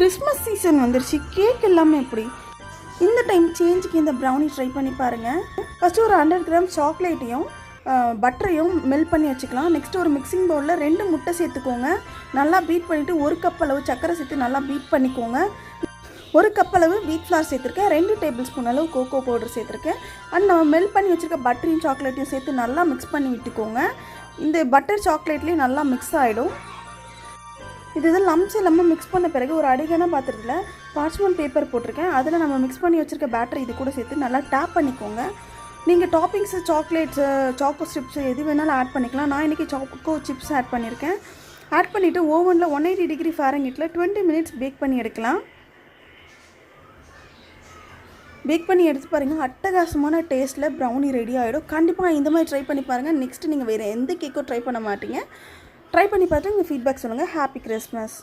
Christmas season வந்துருச்சு. Cake எல்லாமே எப்படி? இந்த டைம் சேஞ்சுக்கு இந்த ப்ரௌனி ட்ரை பண்ணி பாருங்கள் ஃபஸ்ட்டு ஒரு ஹண்ட்ரட் கிராம் சாக்லேட்டையும் பட்டரையும் மெல்ட் பண்ணி வச்சுக்கலாம். நெக்ஸ்ட் ஒரு மிக்சிங் பவுலில் ரெண்டு முட்டை சேர்த்துக்கோங்க. நல்லா பீட் பண்ணிவிட்டு ஒரு கப் அளவு சர்க்கரை சேர்த்து நல்லா பீட் பண்ணிக்கோங்க. ஒரு கப் அளவு வீட் ஃப்ளார் சேர்த்துருக்கேன். ரெண்டு டேபிள் ஸ்பூன் அளவு கோகோ பவுடர் சேர்த்துருக்கேன். அண்ட் நம்ம மெல்ட் பண்ணி வச்சுருக்க பட்டரையும் சாக்லேட்டையும் சேர்த்து நல்லா மிக்ஸ் பண்ணி விட்டுக்கோங்க. இந்த பட்டர் சாக்லேட்லேயும் நல்லா மிக்ஸ் ஆகிடும் இது இது லம்ஸ் எல்லாமே மிக்ஸ் பண்ண பிறகு ஒரு அடிகான பாத்திரத்தில் பார்ச்மெண்ட் பேப்பர் போட்டிருக்கேன். அதில் நம்ம மிக்ஸ் பண்ணி வச்சுருக்க பேட்டரி இது கூட சேர்த்து நல்லா டேப் பண்ணிக்கோங்க. நீங்கள் டாப்பிங்ஸு சாக்லேட்ஸு சாக்கோ சிப்ஸ் எது வேணாலும் ஆட் பண்ணிக்கலாம். நான் இன்றைக்கி சாக்கோ சிப்ஸ் ஆட் பண்ணியிருக்கேன் ஆட் பண்ணிவிட்டு ஓவனில் ஒன் எயிட்டி டிகிரி ஃபேரங்கிட்டில் டுவெண்ட்டி மினிட்ஸ் பேக் பண்ணி எடுக்கலாம். பேக் பண்ணி எடுத்து பாருங்கள் அட்டகாசமான டேஸ்ட்டில் ப்ரௌனி ரெடி ஆகிடும் கண்டிப்பாக இந்த மாதிரி ட்ரை பண்ணி பாருங்கள் நெக்ஸ்ட்டு நீங்கள் வேறு எந்த கேக்கும் ட்ரை பண்ண மாட்டீங்க. ட்ரை பண்ணி பார்த்துட்டு உங்கள் ஃபீட்பேக் சொல்லுங்கள் ஹாப்பி கிறிஸ்மஸ்